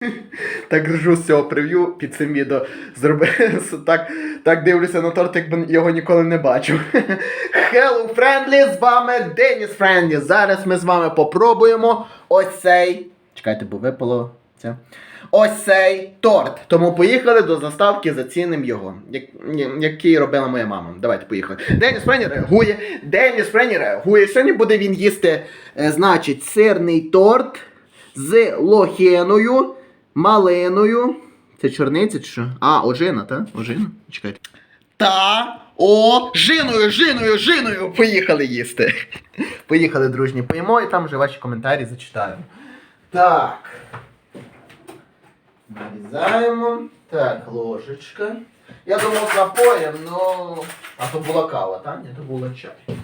Так ржу з цього прев'ю під цим відео. Зроби так, так дивлюся на торт, якби його ніколи не бачив. Hello, Friendly, з вами Деніс Friendly. Зараз ми з вами попробуємо ось цей. Чекайте, бо випало це. Ось цей торт. Тому поїхали до заставки, зацінимо його. Як, який робила моя мама. Давайте поїхали. Деніс Френі реагує. Деніс Френі реагує. Сьогодні буде він їсти, е, значить, сирний торт з лохиною, малиною. Це чорниця чи що? А, ожина, так? Ожина? Чекайте. Та ожиною, жиною, жиною. жиною! Поїхали їсти. Поїхали, дружні, поїмо і там вже ваші коментарі зачитаємо. Так. Нарізаємо. Так, ложечка. Я думав напоєм, ну. А то була кава, так? Ні, то була чай.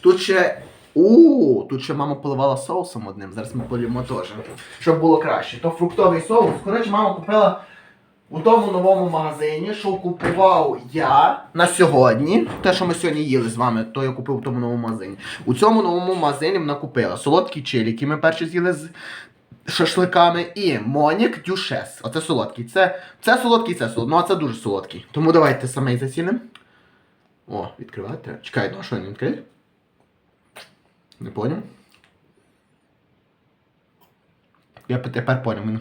Тут ще. У, тут ще мама поливала соусом одним, зараз ми полімо теж. Щоб було краще. То фруктовий соус. Коротше, мама купила у тому новому магазині, що купував я на сьогодні. Те, що ми сьогодні їли з вами, то я купив у тому новому магазині. У цьому новому магазині вона купила солодкі чилі, які ми перші з'їли з шашликами, і Монік Дюшес. Оце солодкий. Це, це солодкий, це солодкий. Ну а це дуже солодкий. Тому давайте саме зацінимо. О, відкривати. Чекай, ну що не відкрити? Не поняв? Я тепер поняв. Він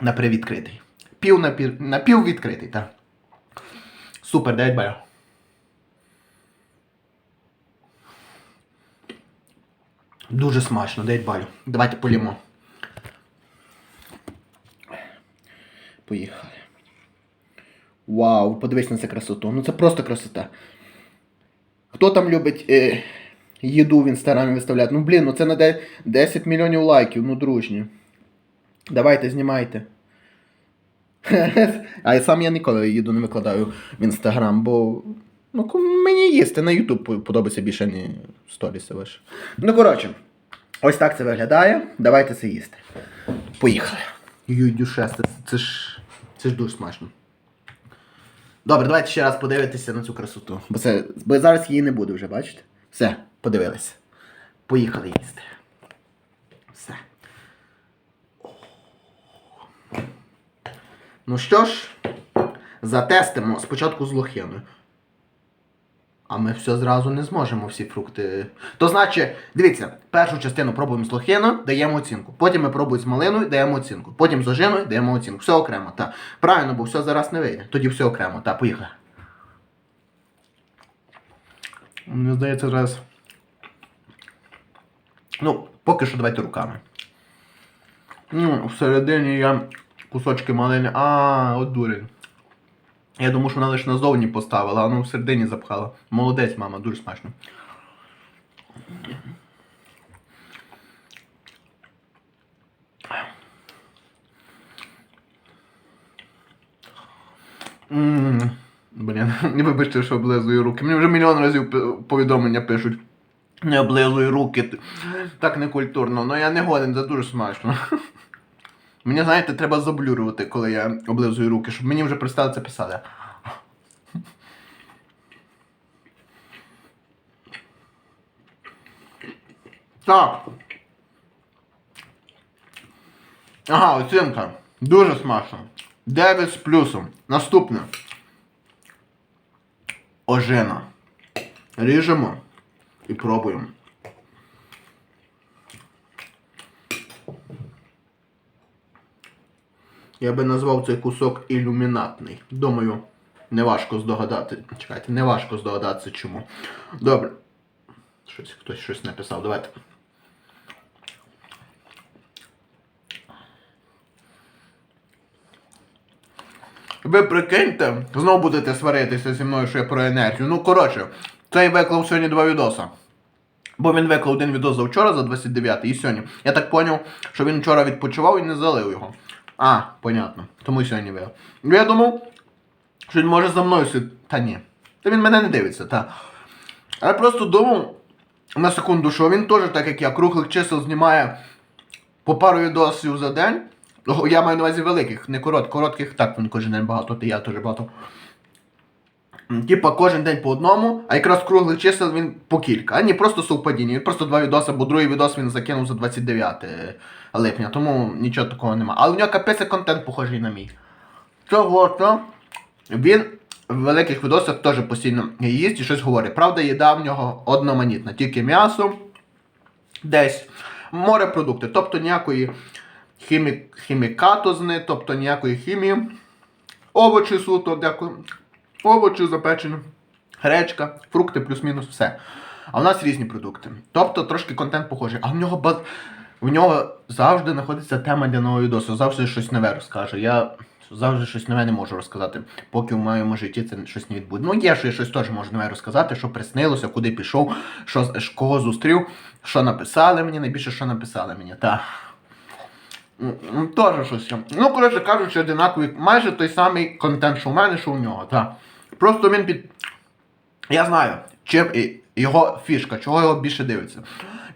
напіввідкритий. Пів напів, напіввідкритий, так. Супер, 9 балів. Дуже смачно, 9 балів. Давайте полімо. Поїхали. Вау, подивись на це красоту. Ну це просто красота. Хто там любить е, їду в інстаграмі виставляти? Ну блін, ну це на 10 мільйонів лайків, ну дружні. Давайте, знімайте. А сам я ніколи їду не викладаю в інстаграм, бо ну, мені їсти на Ютуб подобається більше, ні сторіси лише. Ну, коротше, ось так це виглядає. Давайте це їсти. Поїхали. Юй, дюшес, це, це ж це ж дуже смачно. Добре, давайте ще раз подивитися на цю красоту. Бо, це, бо зараз її не буде вже, бачите? Все, подивилися. Поїхали їсти. Все. Ну що ж, затестимо спочатку з лохиною. А ми все зразу не зможемо всі фрукти. То значить, дивіться, першу частину пробуємо з лохиною, даємо оцінку. Потім ми пробуємо з малиною, даємо оцінку. Потім з ожиною даємо оцінку. Все окремо, так. Правильно, бо все зараз не вийде. Тоді все окремо. Так, поїхали. Мені здається, зараз. Ну, поки що давайте руками. Ну, всередині я кусочки малини. А, от дурень. Я думав, що вона лише назовні поставила, а воно всередині запхала. Молодець, мама, дуже смачно. Блін, вибачте, що облизую руки. Мені вже мільйон разів повідомлення пишуть. Не облизуй руки. ти- Так некультурно, але я не годен, це дуже смачно. Мені, знаєте, треба заблюрувати, коли я облизую руки, щоб мені вже перестали це писати. Так. Ага, оцінка. Дуже смачно. 9 з плюсом. Наступне. Ожина. Ріжемо і пробуємо. Я би назвав цей кусок ілюмінатний. Думаю, неважко здогадати. Чекайте, неважко здогадатися чому. Добре. Щось, хтось щось написав. Давайте. Ви прикиньте, знову будете сваритися зі мною, що я про енергію. Ну, коротше, цей виклав сьогодні два відоса. Бо він виклав один відос завчора за 29 і сьогодні. Я так поняв, що він вчора відпочивав і не залив його. А, понятно. Тому і сьогодні вив. Я думав, що він може за мною сидіти. Та ні. Та він мене не дивиться, та. А я просто думав на секунду, що він теж, так як я, круглих чисел знімає по пару відосів за день. Я маю на увазі великих, не корот, коротких, так він кожен день багато, ти я теж багато. Типа кожен день по одному, а якраз круглих чисел він по кілька. А не просто совпадіння. Він просто два відоси, бо другий відос він закинув за 29 липня, тому нічого такого нема. Але у нього капець контент похожий на мій. Цього то він в великих відосах теж постійно їсть і щось говорить. Правда, їда в нього одноманітна, тільки м'ясо, десь морепродукти, тобто ніякої хімі... хімікатозни, тобто ніякої хімії. Овочі суто, дякую. Овочі запечені, гречка, фрукти плюс-мінус, все. А в нас різні продукти. Тобто трошки контент похожий. А в нього баз... в нього завжди знаходиться тема для нового відосу. Завжди щось нове розкаже. Я завжди щось нове не можу розказати, поки в моєму житті це щось не відбуде. Ну, є, що я щось теж можу нове розказати, що приснилося, куди пішов, що, кого зустрів, що написали мені, найбільше, що написали мені. Так. М, м, Теж щось. Ну, коротше кажучи, одинаковий, майже той самий контент, що в мене, що у нього. Так. Просто він під. Я знаю, чим його фішка, чого його більше дивиться.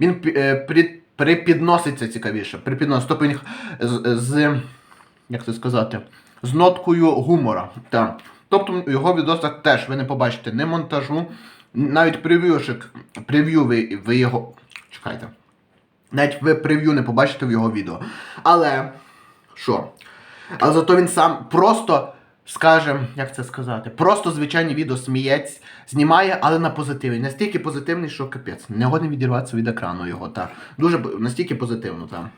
Він е, при, припідноситься цікавіше. Припідноситься. Тобто він з, з. Як це сказати? З ноткою гумора. Так. Тобто в його відосах теж ви не побачите не монтажу, навіть прев'юшик, прев'ю ви, ви його. Чекайте. Навіть ви прев'ю не побачите в його відео. Але. Що? Але зато він сам просто, скажем, як це сказати, просто звичайні відео смієць, знімає, але на позитиві. Настільки позитивний, що капець. Не годен відірватися від екрану його. Та. Дуже настільки позитивно, там.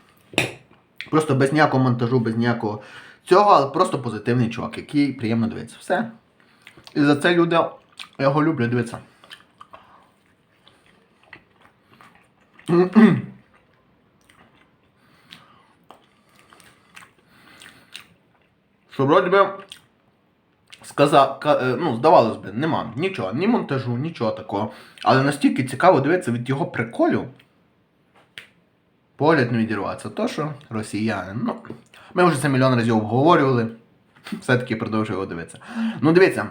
Просто без ніякого монтажу, без ніякого цього, але просто позитивний чувак, який приємно дивиться. Все. І за це люди його люблять дивитися. Що вроді би сказав, е, ну, здавалось би, нема нічого, ні монтажу, нічого такого. Але настільки цікаво дивитися від його приколів. Погляд не відірватися. То, що росіянин. Ну, ми вже це мільйон разів обговорювали. Все-таки продовжую його дивитися. Ну, дивіться,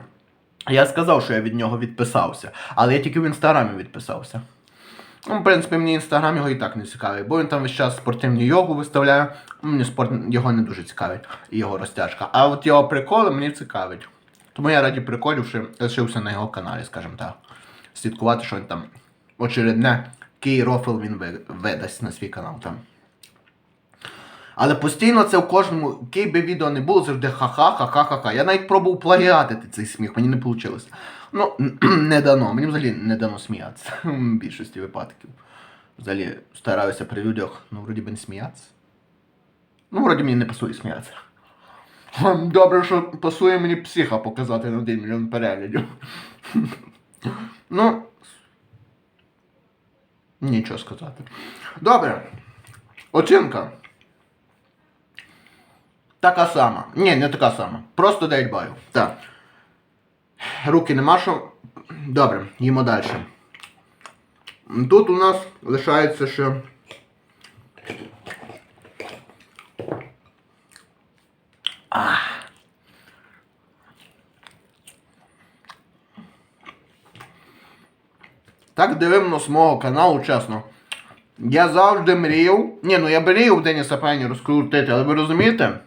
я сказав, що я від нього відписався, але я тільки в інстаграмі відписався. Ну, в принципі, мені інстаграм його і так не цікавий, бо він там весь час спортивну йогу виставляє. Мені спорт його не дуже цікавить, його розтяжка. А от його приколи мені цікавить. Тому я раді приколів, що лишився на його каналі, скажімо так. Слідкувати, що він там очередне, який рофл він видасть на свій канал там. Але постійно це в кожному, який би відео не було, завжди ха-ха, ха-ха, ха-ха. Я навіть пробував плагіатити цей сміх, мені не вийшло. Ну, не дано. Мені взагалі не дано сміятися в більшості випадків. Взагалі стараюся при людях, ну, вроді би не сміятися. Ну, вроді мені не пасує сміятися. Добре, що пасує мені психа показати на 1 мільйон переглядів. ну. Нічого сказати. Добре. Оцінка. Така сама. Ні, не така сама. Просто 9 балів. Так. Руки нема що. Добре, їмо далі. Тут у нас лишається ще. Так дивимося з мого каналу, чесно. Я завжди мріяв. Ні, ну я мріяв Деніса Пені розкрутити, але ви розумієте?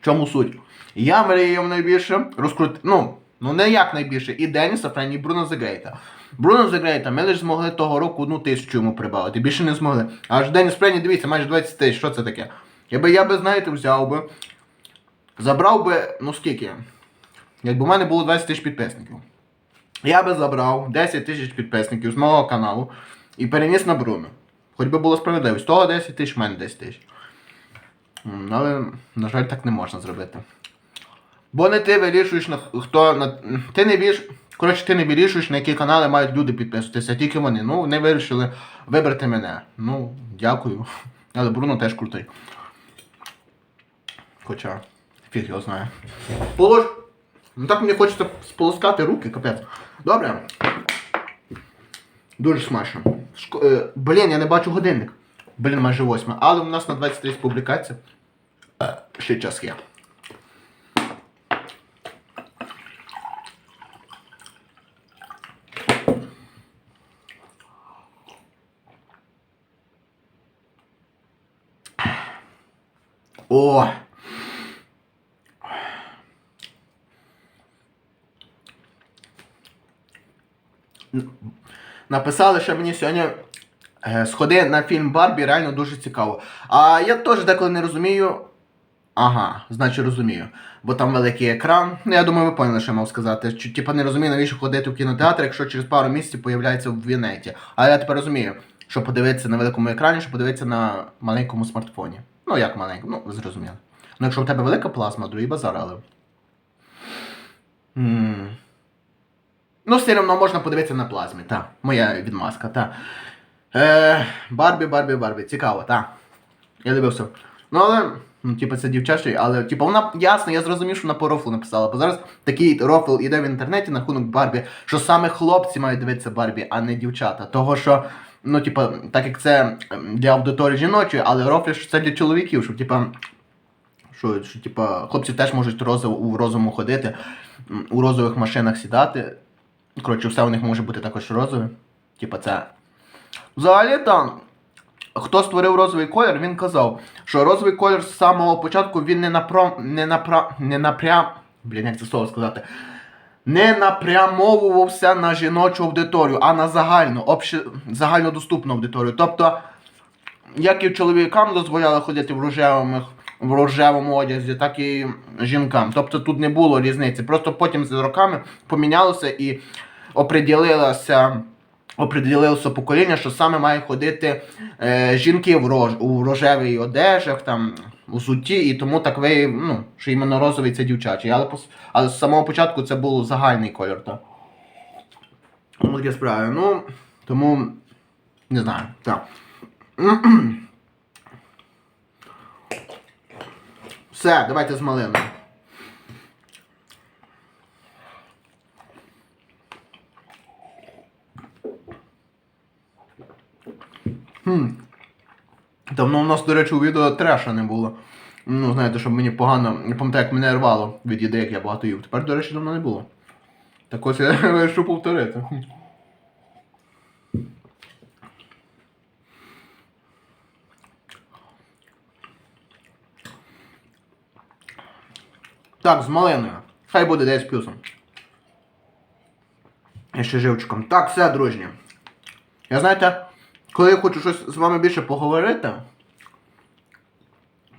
В чому суть? Я мріяв найбільше розкрутити. Ну, ну не як найбільше, і Деніса Френі, і Бруно Зегрейта. Бруно Зегрейта, ми лише змогли того року одну тисячу йому прибавити, більше не змогли. Аж Деніс Френі, дивіться, майже 20 тисяч, що це таке? Якби я би, знаєте, взяв би, забрав би, ну скільки? Якби в мене було 20 тисяч підписників. Я би забрав 10 тисяч підписників з мого каналу і переніс на Бруно. Хоч би було справедливість. Того 10 тисяч, мене 10 тисяч. Але, на жаль, так не можна зробити. Бо не ти вирішуєш на хто на. Ти не вірш. Коротше, ти не вирішуєш, на які канали мають люди підписуватися, тільки вони. Ну, вони вирішили вибрати мене. Ну, дякую. Але Бруно теж крутий. Хоча, фіг його знає. Полож. Ну так мені хочеться сполоскати руки, капець. Добре. Дуже смачно. Шко... е, блін, я не бачу годинник. Блін, майже восьма. Але у нас на 23 публікація. Е, ще час є. О! Написали, що мені сьогодні е, сходи на фільм Барбі реально дуже цікаво. А я теж деколи не розумію. Ага, значить розумію. Бо там великий екран. Ну, я думаю, ви поняли, що я мав сказати. Типа не розумію, навіщо ходити в кінотеатр, якщо через пару місяців появляється в Вінеті. Але я тепер розумію, що подивитися на великому екрані, що подивитися на маленькому смартфоні. Ну, як маленькому, ну, ви зрозуміли. Ну, якщо в тебе велика плазма, другий базар, але. М. Ну, все одно можна подивитися на плазмі, так. Моя відмазка, так. Е, Барбі, Барбі, Барбі. Цікаво, так. Я дивився. Ну, але, ну, типу, це дівчачий, але, типу, вона ясно, я зрозумів, що вона по рофлу написала. Бо зараз такий рофл іде в інтернеті на рахунок Барбі, що саме хлопці мають дивитися Барбі, а не дівчата. Того, що, ну, типу, так як це ем, для аудиторії жіночої, але рофлі що це для чоловіків, щоб, типу, що, що типа, хлопці теж можуть розов, у розуму ходити, у розових машинах сідати. Коротше, все у них може бути також розове. Типа це. Взагалі там. Хто створив розовий колір, він казав, що розовий колір з самого початку він не напром. не напра. не напрям. Блін, як це слово сказати. Не напрямовувався на жіночу аудиторію, а на загальну, обще, загальнодоступну аудиторію. Тобто, як і чоловікам дозволяли ходити в рожевому, в рожевому одязі, так і жінкам. Тобто тут не було різниці. Просто потім з роками помінялося і оприділилося, оприділилося покоління, що саме має ходити е, жінки в, рож, у рожевій одежах, там, у суті, і тому так ви, ну, що іменно розовий це дівчачий. Але, але з самого початку це був загальний колір. Так. Таке справи. Ну, тому не знаю. Так. Все, давайте з малиною. Хм. Давно у нас, до речі, у відео треша не було. Ну, знаєте, щоб мені погано. Я пам'ятаю, як мене рвало від їди, як я багато їв. Тепер, до речі, давно не було. Так ось я вирішив повторити. Так, з малиною. Хай буде десь плюсом. І ще живчиком. Так, все, дружні. Я знаєте, коли я хочу щось з вами більше поговорити,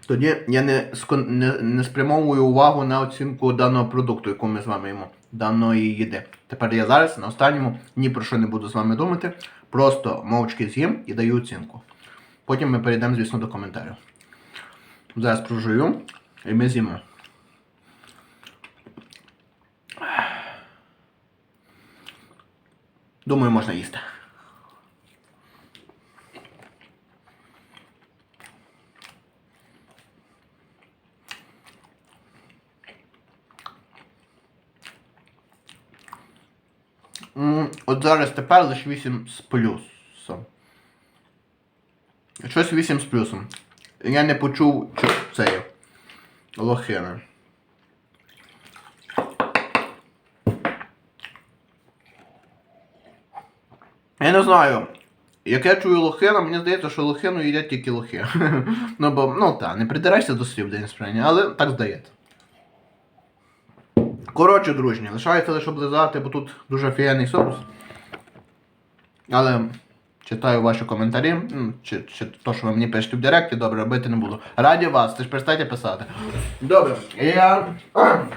тоді я не, не, не спрямовую увагу на оцінку даного продукту, яку ми з вами їмо, даної їди. Тепер я зараз на останньому ні про що не буду з вами думати, просто мовчки з'їм і даю оцінку. Потім ми перейдемо, звісно, до коментарів. Зараз прожую і ми з'їмо. Думаю, можна їсти. От зараз тепер лише 8 з плюсом. Щось 8 з плюсом. Я не почув це є. Лохина. Я не знаю. Як я чую лохина, мені здається, що лохину їдять тільки лохи. ну бо, ну так, не придирайся до слів день сприйняття, але так здається. Коротше, дружні, лишається лише облизати, бо тут дуже офігенний соус. Але читаю ваші коментарі, чи, чи то, що ви мені пишете в директі, добре, робити не буду. Раді вас, ти ж перестайте писати. Добре, я.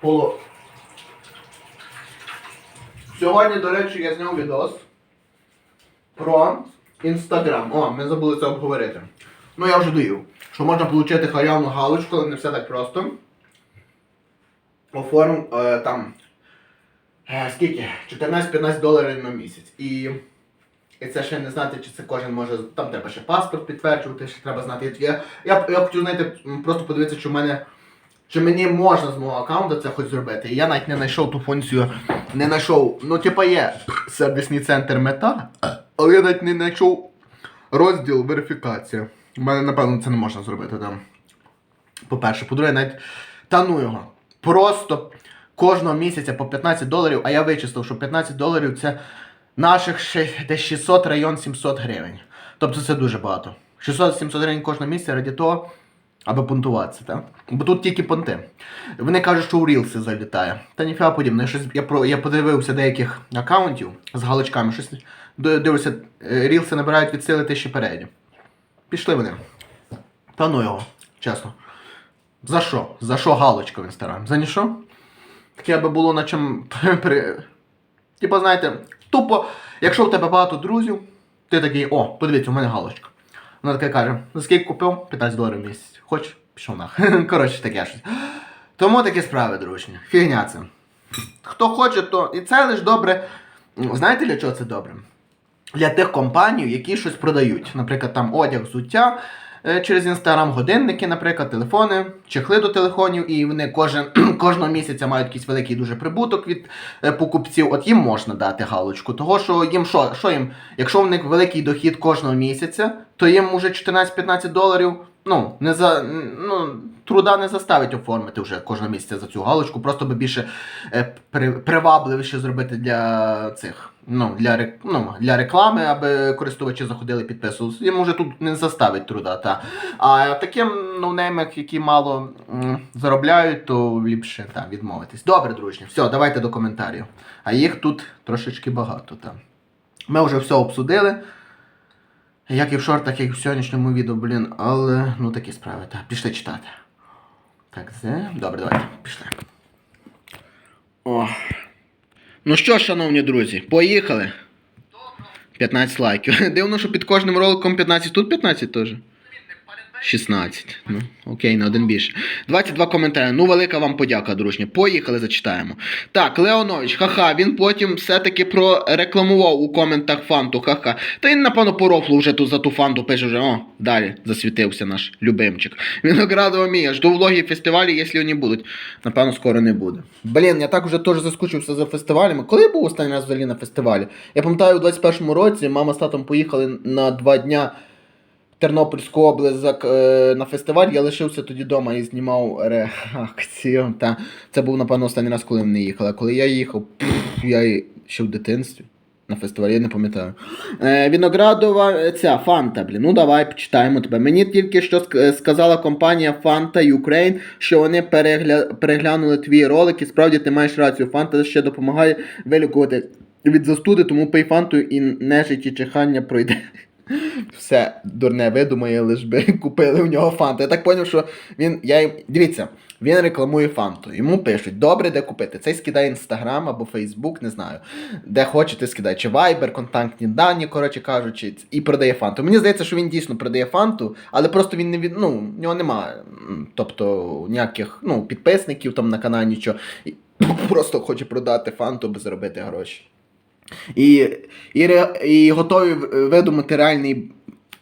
Поло. Сьогодні, до речі, я зняв відос про Інстаграм. О, ми забули це обговорити. Ну я вже доїв. Що можна отримати халявну галочку, але не все так просто. Оформ е, там. Е, скільки? 14-15 доларів на місяць. І, і це ще не знати, чи це кожен може. Там треба ще паспорт підтверджувати, ще треба знати. Я, я, я хочу, знаєте, просто подивитися, чи в мене. Чи мені можна з мого аккаунту це хоч зробити? Я навіть не знайшов ту функцію, не знайшов. Ну, типа є сервісний центр мета, але я навіть не знайшов розділ верифікація. У мене, напевно, це не можна зробити там. По-перше, по-друге, навіть тану його. Просто кожного місяця по 15 доларів, а я вичислив, що 15 доларів це наших десь 600 район 700 гривень. Тобто це дуже багато. 600-700 гривень кожного місяця раді того, Аби понтуватися, так? Бо тут тільки понти. Вони кажуть, що у Рілси залітає. Та ніфіга подібне. Щось я я подивився деяких аккаунтів з галочками. Щось дивлюся, е, Рілси набирають від сили тисячі передів. Пішли вони. Та ну його, чесно. За що? За що галочка в інстаграм? За ніщо? Таке аби було на чим. Типа, знаєте, тупо, якщо у тебе багато друзів, ти такий, о, подивіться, у мене галочка. Вона така каже: за скільки купив? 15 доларів в місяць. Хоч, пішов нах. Коротше, таке щось. Тому такі справи, дружні. Фігня це. Хто хоче, то. І це лише добре. Знаєте для чого це добре? Для тих компаній, які щось продають. Наприклад, там одяг, взуття е, через інстаграм, годинники, наприклад, телефони, чехли до телефонів, і вони кожен, кожного місяця мають якийсь великий дуже прибуток від е, покупців. От їм можна дати галочку. Того, що їм що, що їм, якщо в них великий дохід кожного місяця, то їм уже 14-15 доларів. Ну, не за ну, труда не заставить оформити вже кожного місяця за цю галочку, просто би більше е, при, привабливіше зробити для цих. Ну, для, ну, для реклами, аби користувачі заходили підписувалися. Їм може тут не заставить труда. Та. А таким ноунеймам, які мало м, заробляють, то ліпше та, відмовитись. Добре, дружні, все, давайте до коментарів. А їх тут трошечки багато. Та. Ми вже все обсудили. Як і в шортах, як і в сьогоднішньому відео, блін, але ну такі справи, так. Пішли читати. Так, це. Добре, давайте, пішли. О. Ну що, шановні друзі, поїхали. 15 лайків. Дивно, що під кожним роликом 15, тут 15 теж. 16. Ну, окей, на один більше. 22 коментарі. Ну, велика вам подяка, дружні. Поїхали, зачитаємо. Так, Леонович, ха-ха, він потім все-таки прорекламував у коментах фанту, ха-ха. Та він, напевно, по рофлу вже ту за ту фанту пише вже, о, далі засвітився наш любимчик. Виноградова Мія, жду влоги фестивалі, якщо вони будуть. Напевно, скоро не буде. Блін, я так вже теж заскучився за фестивалями. Коли був останній раз взагалі на фестивалі? Я пам'ятаю, у 21-му році мама з татом поїхали на два дня. Тернопільську область е, на фестиваль, я лишився тоді вдома і знімав реакцію. Та це був, напевно, останній раз, коли ми не їхали. А коли я їхав, пф, я ще в дитинстві на фестивалі, я не пам'ятаю. Е, Віноградова е, ця Фанта, блін. Ну давай почитаємо тебе. Мені тільки що е, сказала компанія Fanta Ukraine, що вони перегля... переглянули твій ролик, і справді ти маєш рацію. Фанта ще допомагає вилікувати від застуди, тому пий фанту і нежиті чихання пройде. Все дурне видумає, лиш би купили в нього фанту. Я так зрозумів, що він. Я їм. Дивіться, він рекламує фанту. Йому пишуть, добре, де купити. Цей скидає інстаграм або Фейсбук, не знаю. Де хочете, скидає, чи Viber, контактні дані, коротше кажучи, і продає фанту. Мені здається, що він дійсно продає фанту, але просто він не від. Ну, в нього немає. Тобто ніяких ну, підписників там на каналі нічого. Просто хоче продати фанту, аби заробити гроші. І, і, і готові видумати реальний,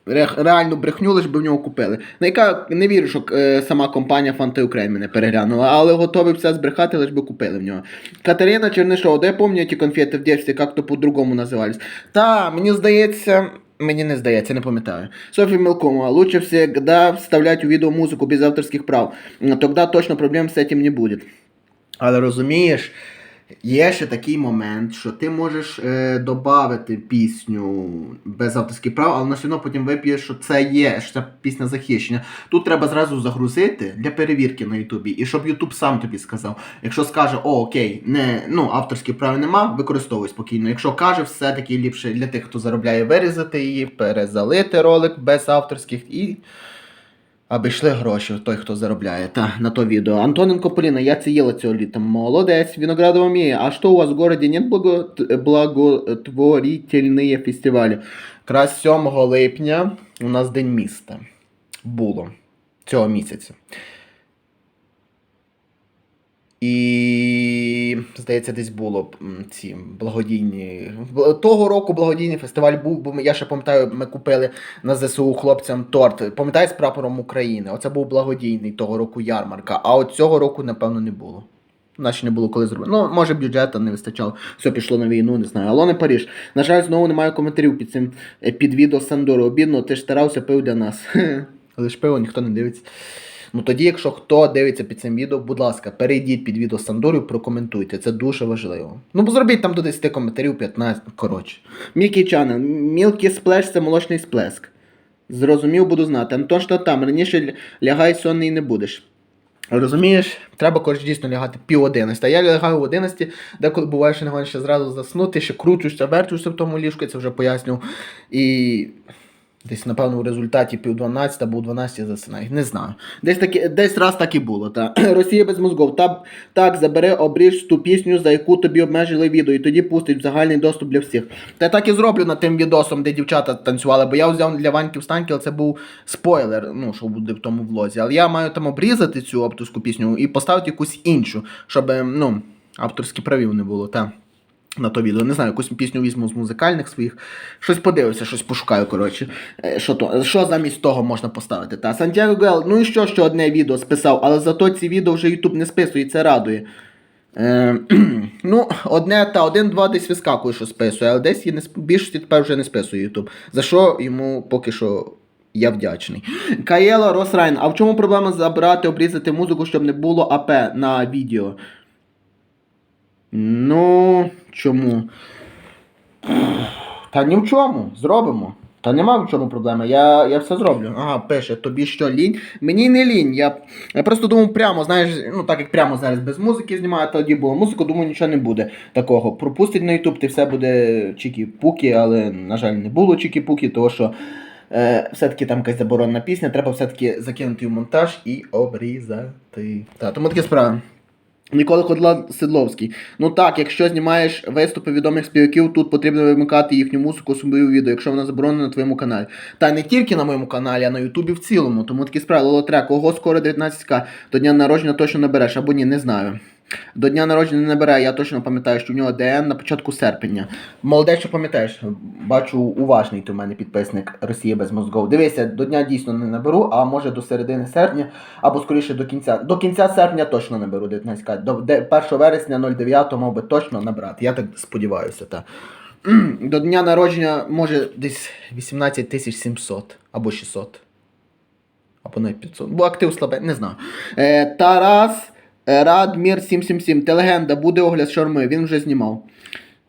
ре- реальну брехню, лиш би в нього купили. На яка не вірю, що е, сама компанія Fanta Ukraine мене переглянула, але готові все збрехати, лиш би купили в нього. Катерина Чернишова, я пам'ятаю ті конфети в дитинстві, як то по-другому називались. Та, мені здається. Мені не здається, не пам'ятаю. Софія Мелкомова, лучше всегда вставлять у відео музику без авторських прав. Тогда точно проблем з цим не буде. Але розумієш, є ще такий момент, що ти можеш е, додати пісню без авторських прав, але на все одно потім вип'єш, що це є, що це пісня захищена. Тут треба зразу загрузити для перевірки на Ютубі, і щоб Ютуб сам тобі сказав. Якщо скаже, о, окей, не, ну, авторських прав нема, використовуй спокійно. Якщо каже, все-таки ліпше для тих, хто заробляє, вирізати її, перезалити ролик без авторських і. Аби йшли гроші, той, хто заробляє, та, на то відео. Антоненко Поліна, я це цього літа. Молодець, Виноградова Мія. А що у вас в городі нет благотворительні фестивалі? Якраз 7 липня у нас День міста. Було цього місяця. І здається, десь було ці благодійні. Того року благодійний фестиваль був, бо я ще пам'ятаю, ми купили на ЗСУ хлопцям торт. Пам'ятаєш з прапором України? Оце був благодійний того року ярмарка. А от цього року, напевно, не було. Ще не було коли зробити. Ну, може, бюджету не вистачало. Все пішло на війну, не знаю. Алоне Паріж. На жаль, знову немає коментарів під цим е, під відео Сандору. Обідно, ти ж старався пив для нас. Але ж пиво ніхто не дивиться. Ну тоді, якщо хто дивиться під цим відео, будь ласка, перейдіть під відео Сандору, прокоментуйте. Це дуже важливо. Ну, бо зробіть там до 10 коментарів, 15, коротше. Мікі Чанел. Мілкі сплеш це молочний сплеск. Зрозумів, буду знати. Антон, що там? Раніше ля- лягай сонний не будеш. Розумієш, треба коротше дійсно лягати пів одинадцяти. А я лягаю в одинадцяти, деколи буває, що не ще зразу заснути, ще кручуся, верчуся в тому ліжку, я це вже пояснював. І десь, напевно, в результаті пів дванадцята або в 12 засинаю. Не знаю. Десь таки, десь раз так і було. Та. Росія без мозгов. Та, так, забери, обріж ту пісню, за яку тобі обмежили відео, і тоді пустить в загальний доступ для всіх. Та я так і зроблю над тим відосом, де дівчата танцювали, бо я взяв для Ваньки Встаньки, але це був спойлер, ну, що буде в тому влозі. Але я маю там обрізати цю авторську пісню і поставити якусь іншу, щоб ем, ну, авторських правів не було. Та. На то відео. Не знаю, якусь пісню візьму з музикальних своїх. Щось подивлюся, щось пошукаю, коротше. Е, Що, то, що замість того можна поставити? Та Сантьяго Гел, ну і що, що одне відео списав, але зато ці відео вже YouTube не списує, і це радує. Е, ну, одне та один-два десь вискакує, що списує, але десь не більшості тепер вже не списує YouTube. За що йому поки що. Я вдячний. Каєла Росрайн, а в чому проблема забрати, обрізати музику, щоб не було АП на відео? Ну, чому? Та ні в чому, зробимо. Та нема в чому проблеми, я, я все зроблю. Ага, пише, тобі що, лінь? Мені не лінь. Я, я просто думав прямо, знаєш, ну так як прямо зараз без музики знімаю, тоді було музику, думаю, нічого не буде такого. Пропустить на YouTube, ти все буде чікі-пукі, але, на жаль, не було чікі-пукі, тому що е, все-таки там якась заборонена пісня, треба все-таки закинути в монтаж і обрізати. Та, тому такі справи. Ніколи Ходла Сидловський. Ну так, якщо знімаєш виступи відомих співаків, тут потрібно вимикати їхню музику свою відео, якщо вона заборонена на твоєму каналі. Та не тільки на моєму каналі, а на Ютубі в цілому. Тому такі справи. лотре, ого, скоро 19к. До дня народження точно набереш, або ні, не знаю. До дня народження не бере, я точно пам'ятаю, що в нього ДН на початку серпня. Молодець, що пам'ятаєш, бачу, уважний ти в мене підписник Росія без мозгов. Дивися, до дня дійсно не наберу, а може до середини серпня, або скоріше до кінця. До кінця серпня точно наберу 19. До 1 вересня 09 мав би точно набрати. Я так сподіваюся, та. До дня народження може десь 18 тисяч 700 або 600. Або навіть 500. Бо актив слабе, не знаю. Е, Тарас Радмір 777. Телегенда, буде огляд шарми, він вже знімав.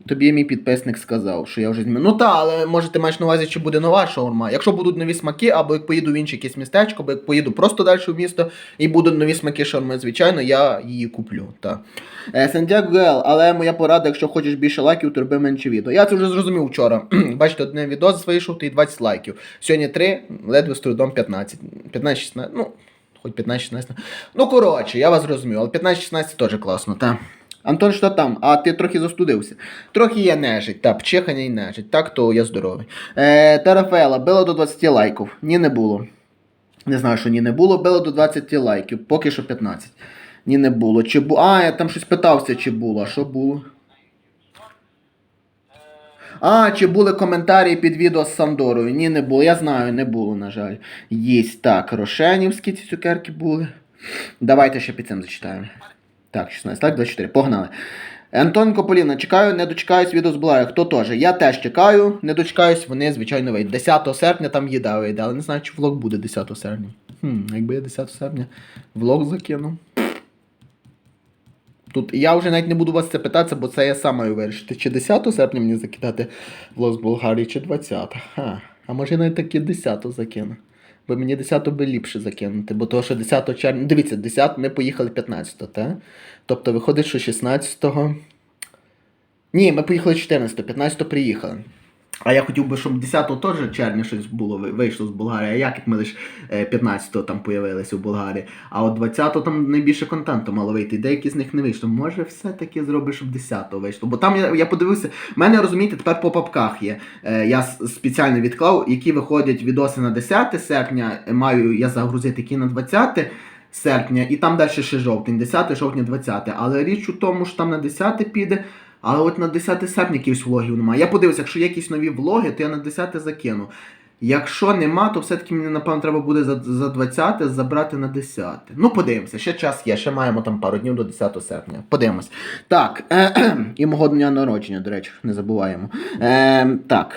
Тобі мій підписник сказав, що я вже знімав. Ну та, але може ти маєш на увазі, чи буде нова шаурма. Якщо будуть нові смаки, або як поїду в інше якесь містечко, або як поїду просто далі в місто і будуть нові смаки шаурми, звичайно, я її куплю. Е, Сантьяго Гел, але моя порада, якщо хочеш більше лайків, то роби менше відео. Я це вже зрозумів вчора. Бачите, один відос вийшов, і 20 лайків. Сьогодні 3, ледве з трудом 15. 15-16, ну, хоч 15-16. Ну, коротше, я вас зрозумів, але 15-16 теж класно, так. Антон, що там? А ти трохи застудився. Трохи є нежить, та пчихання і нежить. Так, то я здоровий. Е, Тарафаела, било до 20 лайків. Ні, не було. Не знаю, що ні не було, било до 20 лайків, поки що 15. Ні, не було. Чи бу... А, я там щось питався, чи було. А що було? А, чи були коментарі під відео з Сандорою? Ні, не було. Я знаю, не було, на жаль. Єсть. Так, Рошенівські ці цукерки були. Давайте ще під цим зачитаємо. Так, 16, так, 24. Погнали. Антон Кополіна, чекаю, не дочекаюсь відео з Блая. Хто теж? Я теж чекаю, не дочекаюсь, вони, звичайно, вийдуть. 10 серпня там їда вийде, але не знаю, чи влог буде 10 серпня. Хм, якби я 10 серпня влог закинув. Тут я вже навіть не буду вас це питатися, бо це я сам маю вирішити. Чи 10 серпня мені закидати влог з Болгарії, чи 20. Ха. А може я навіть таки 10 закину. Бо мені 10 би ліпше закинути, бо того, що 10 червня. Дивіться, 10 ми поїхали 15, так? Тобто виходить, що 16-го. Ні, ми поїхали 14, 15 приїхали. А я хотів би, щоб 10 теж червня щось було вийшло з Болгарії. А як як ми лише 15-го там появилися в Болгарії. А от 20-го там найбільше контенту мало вийти. Деякі з них не вийшло. Може, все-таки зробиш, щоб 10-го вийшло. Бо там я, я подивився, в мене розумієте, тепер по папках є. Е, я спеціально відклав, які виходять відоси на 10 серпня. е, Маю я загрузити які на 20 серпня, і там далі ще жовтень, 10 жовтня, 20. Але річ у тому, що там на 10 піде. Але от на 10 серпня якихось влогів немає. Я подивився, якщо є якісь нові влоги, то я на 10 закину. Якщо нема, то все-таки мені, напевно, треба буде за, за 20 забрати на 10. Ну, подивимося, ще час є, ще маємо там пару днів до 10 серпня. Подивимось. Так, і мого дня народження, до речі, не забуваємо. Е, так.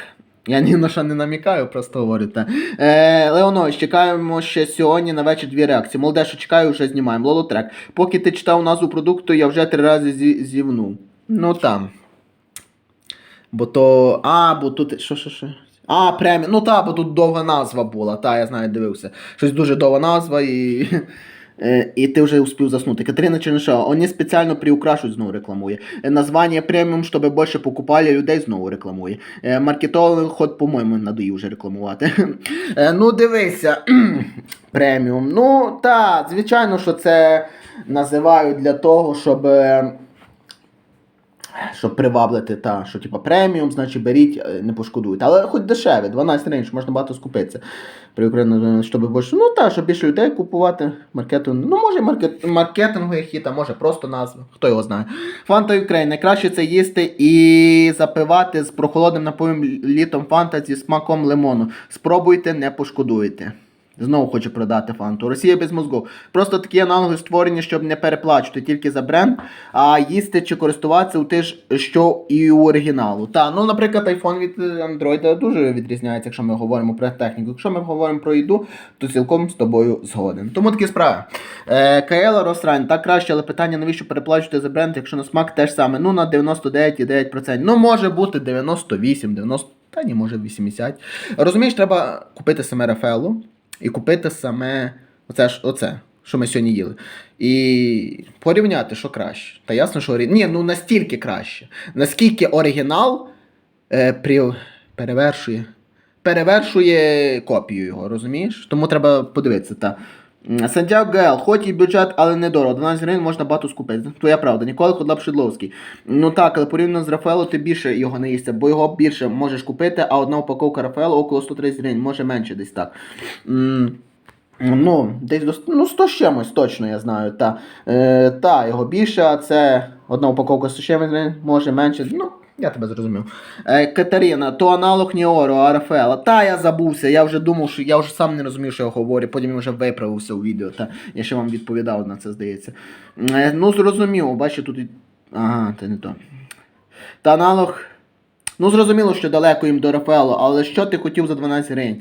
Я ні на що не намікаю, просто говорю. Та. Е, Леонович, чекаємо ще сьогодні на вечір дві реакції. Молоде, чекаю, вже знімаємо. Лолотрек. Поки ти читав назву продукту, я вже три рази зі- зівнув. Ну там. Бо то. А, бо тут. Що, що, що? А, преміум. Ну та, бо тут довга назва була. Та, я знаю, дивився. Щось дуже довга назва і. Е, І ти вже успів заснути. Катерина Чернишова, вони спеціально приукрашують, знову рекламує. Е, Названня преміум, щоб більше покупали людей, знову рекламує. Е, Маркетолог ход, по-моєму, надоїв вже рекламувати. Ну, дивися. преміум. Ну, так, звичайно, що це називають для того, щоб. Е, щоб приваблити, та, що типа преміум, значить беріть, е, не пошкодуйте. Але хоч дешеве, 12 рейндж, можна багато скупитися. При Україні, щоб більше, ну так, щоб більше людей купувати. Маркетинг, ну може маркет, маркетинговий хіт, а може просто назва, хто його знає. Фанта Україн, найкраще це їсти і запивати з прохолодним напоєм літом фанта зі смаком лимону. Спробуйте, не пошкодуєте. Знову хочу продати фанту. Росія без мозку. Просто такі аналоги створені, щоб не переплачувати тільки за бренд, а їсти чи користуватися у те ж, що і у оригіналу. Та, ну, наприклад, iPhone від Android дуже відрізняється, якщо ми говоримо про техніку. Якщо ми говоримо про їду, то цілком з тобою згоден. Тому такі справи. Е, КЛ Росрань, так краще, але питання, навіщо переплачувати за бренд, якщо на смак теж саме. Ну, на 99,9%. Ну, може бути 98, 90, та ні, може 80. Розумієш, треба купити саме Рафаелу і купити саме оце, ж- оце що ми сьогодні їли. І порівняти, що краще. Та ясно, що. Ні, ну настільки краще. Наскільки оригінал е, при... перевершує. Перевершує копію його, розумієш? Тому треба подивитися. Та. Сантьяго Гел, хоч і бюджет, але недорого. 12 гривень можна багато скупити. Твоя правда. Ніколи Ходлап Шидловський. Ну так, але порівняно з Рафаело ти більше його не їсться, бо його більше можеш купити, а одна упаковка Рафаело около 130 гривень, може менше десь так. Ну, десь до ну, 100 з чимось, точно я знаю. Та, е, та його більше, а це одна упаковка 100 з чимось, може менше. Ну, я тебе зрозумів. Е, Катерина, то аналог Ніоро, а Рафаела. Та я забувся, я вже думав, що я вже сам не розумів, що я говорю, потім я вже виправився у відео. Та я ще вам відповідав на це, здається. Е, ну, зрозуміло, бачу, тут. Ага, це не то. Та аналог. Ну, зрозуміло, що далеко їм до Рафаело, але що ти хотів за 12 гривень?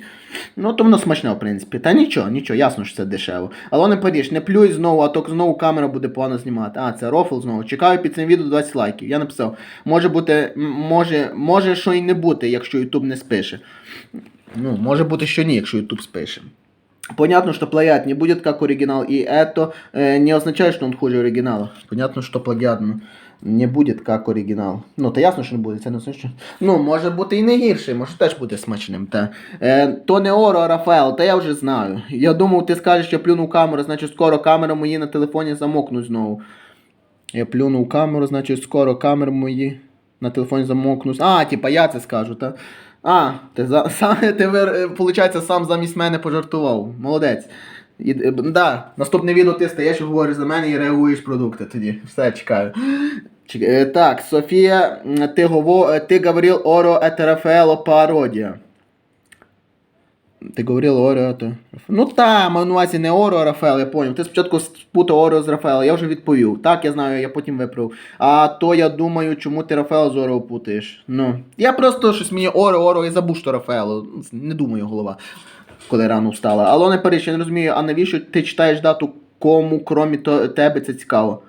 Ну, то воно смачне, в принципі. Та нічого, нічого, ясно, що це дешево. Але не Паріж, не плюй знову, а то знову камера буде погано знімати. А, це рофл знову. Чекаю під цим відео 20 лайків. Я написав. Може бути, може, може, що і не бути, якщо YouTube не спише. Ну, може бути, що ні, якщо YouTube спише. Понятно, что плагиат не будет как оригинал, и это э, не означает, что он хуже оригинала. Понятно, что плагиат ну, не будет как оригінал. Ну, та ясно, що не буде, це не що. Ну, може бути і не гірший, може теж бути смачним. Та. Е, то не Оро, а Рафаел, та я вже знаю. Я думав, ти скажеш, що плюнув камеру, значить скоро камера мої на телефоні замокнуть знову. Я плюнув камеру, значить скоро камери мої на телефоні замокнуть. А, типа я це скажу, та? А, ти, за, сам, ти виходить, сам замість мене пожартував. Молодець. І, е, да, наступне відео ти стаєш говориш за мене і реагуєш продукти тоді. Все, чекаю. Е, Так, Софія, м, ти, гово, е, ти говорив Оро это Рафаело пародія. Ти говорив Оро это... Ну та, маю на не Оро, а Рафаел, я поняв. Ти спочатку спутав Оро з Рафаело, я вже відповів. Так, я знаю, я потім виправив. А то я думаю, чому ти Рафаел з Оро путаєш. Ну. Я просто щось мені Оро, Оро і забув, що Рафаело. Не думаю голова, коли рано встала. Але не Париж, я не розумію, а навіщо ти читаєш дату кому, крім тебе, це цікаво.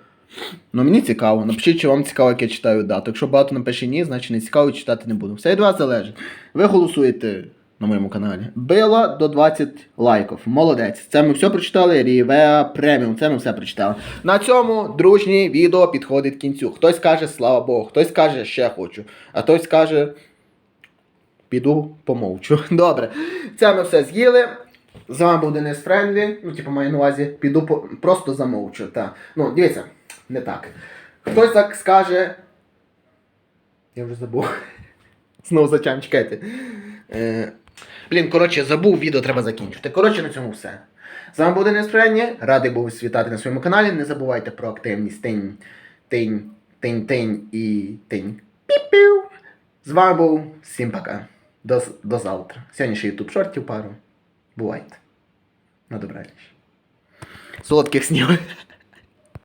Ну, мені цікаво. Напишіть, чи вам цікаво, як я читаю дату. Якщо багато напише ні, значить не цікаво читати не буду. Все від вас залежить. Ви голосуєте на моєму каналі. Било до 20 лайків. Молодець. Це ми все прочитали. Рівеа преміум. Це ми все прочитали. На цьому дружнє відео підходить кінцю. Хтось каже, слава Богу, хтось каже, ще хочу. А хтось каже. Піду помовчу. Добре. Це ми все з'їли. З вами був Денис Френдлі. Ну, типу, маю на увазі, піду по... просто замовчу. Та. Ну, дивіться, не так. Хтось так скаже. Я вже забув. Знову зачем, чекайте. Е... Блін, коротше, забув, відео треба закінчити. Коротше, на цьому все. З вами був Денис Френдлі. Радий був вас вітати на своєму каналі. Не забувайте про активність тень, тень, тень, тень і тень. Піп-пів. З вами був всім пока. До, до завтра. Сьогодні ще ютуб шортів пару. Бувайте. На добраніч. Солодких снів.